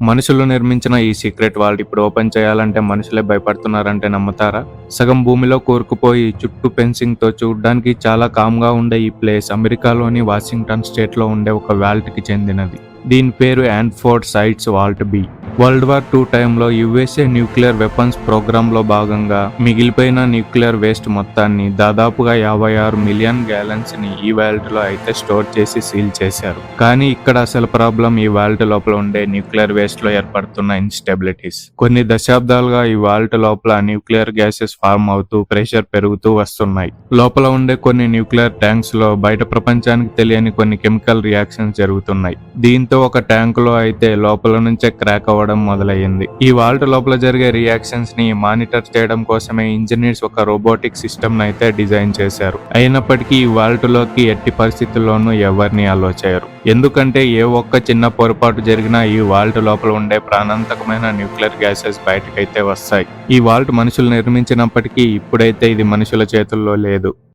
మనుషులు నిర్మించిన ఈ సీక్రెట్ వాల్ట్ ఇప్పుడు ఓపెన్ చేయాలంటే మనుషులే భయపడుతున్నారంటే నమ్ముతారా? సగం భూమిలో కోరుకుపోయి చుట్టూ ఫెన్సింగ్తో చూడడానికి చాలా కామ్గా ఉండే ఈ ప్లేస్ అమెరికాలోని వాషింగ్టన్ స్టేట్లో ఉండే ఒక వాల్ట్కి చెందినది. దీని పేరు యాండ్ఫోర్డ్ sites vault B. World war two టైంలో యుఎస్ఏ న్యూక్లియర్ వెపన్స్ ప్రోగ్రాంలో భాగంగా మిగిలిపోయిన న్యూక్లియర్ వేస్ట్ మొత్తాన్ని దాదాపుగా యాభై ఆరు మిలియన్ గ్యాలన్స్ని ఈ వాల్ట్లో అయితే స్టోర్ చేసి సీల్ చేశారు. కానీ ఇక్కడ అసలు ప్రాబ్లం ఈ వాల్ట్ లోపల ఉండే న్యూక్లియర్ వేస్ట్లో ఏర్పడుతున్న ఇన్స్టెబిలిటీస్. కొన్ని దశాబ్దాలుగా ఈ వాల్ట్ లోపల న్యూక్లియర్ గ్యాసెస్ ఫార్మ్ అవుతూ ప్రెషర్ పెరుగుతూ వస్తున్నాయి. లోపల ఉండే కొన్ని న్యూక్లియర్ ట్యాంక్స్లో బయట ప్రపంచానికి తెలియని కొన్ని కెమికల్ రియాక్షన్స్ జరుగుతున్నాయి. దీంతో ఒక ట్యాంక్లో అయితే లోపల నుంచే క్రాక్ అవ్వడం మొదలయ్యింది. ఈ వాల్ట్ లోపల జరిగే రియాక్షన్స్ని మానిటర్ చేయడం కోసమే ఇంజనీర్స్ ఒక రోబోటిక్ సిస్టమ్ అయితే డిజైన్ చేశారు. అయినప్పటికీ ఈ వాల్ట్లోకి ఎట్టి పరిస్థితుల్లోనూ ఎవరిని అలో చేయరు. ఎందుకంటే ఏ ఒక్క చిన్న పొరపాటు జరిగినా ఈ వాల్ట్ లోపల ఉండే ప్రాణాంతకమైన న్యూక్లియర్ గ్యాసెస్ బయటకైతే వస్తాయి. ఈ వాల్ట్ మనుషులు నిర్మించినప్పటికీ ఇప్పుడైతే ఇది మనుషుల చేతుల్లో లేదు.